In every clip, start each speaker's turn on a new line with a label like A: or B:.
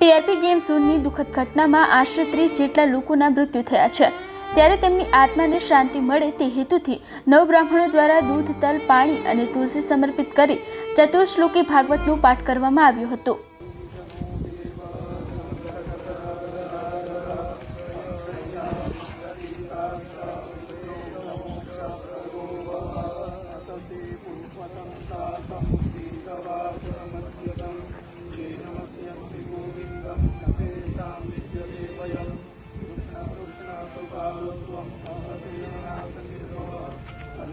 A: TRP game ઝોનની દુઃખદ ઘટનામાં આશરે ત્રીસ જેટલા લોકોના મૃત્યુ થયા છે. ત્યારે તેમની આત્માને શાંતિ મળે તે હેતુથી નવ બ્રાહ્મણો દ્વારા દૂધ, તલ, પાણી અને તુલસી સમર્પિત કરી ચતુર્શ્લોકી ભાગવતનું પાઠ કરવામાં આવ્યું હતું.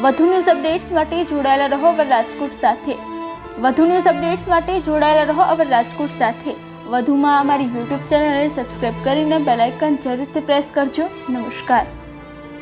A: વધુ ન્યૂઝ અપડેટ્સ માટે જોડાયેલા રહો અવર રાજકોટ સાથે વધુ ન્યૂઝ અપડેટ્સ માટે જોડાયેલા રહો અવર રાજકોટ સાથે વધુમાં અમારી યુટ્યુબ ચેનલને સબસ્ક્રાઇબ કરીને બેલાઇકન જરૂરથી પ્રેસ કરજો. નમસ્કાર.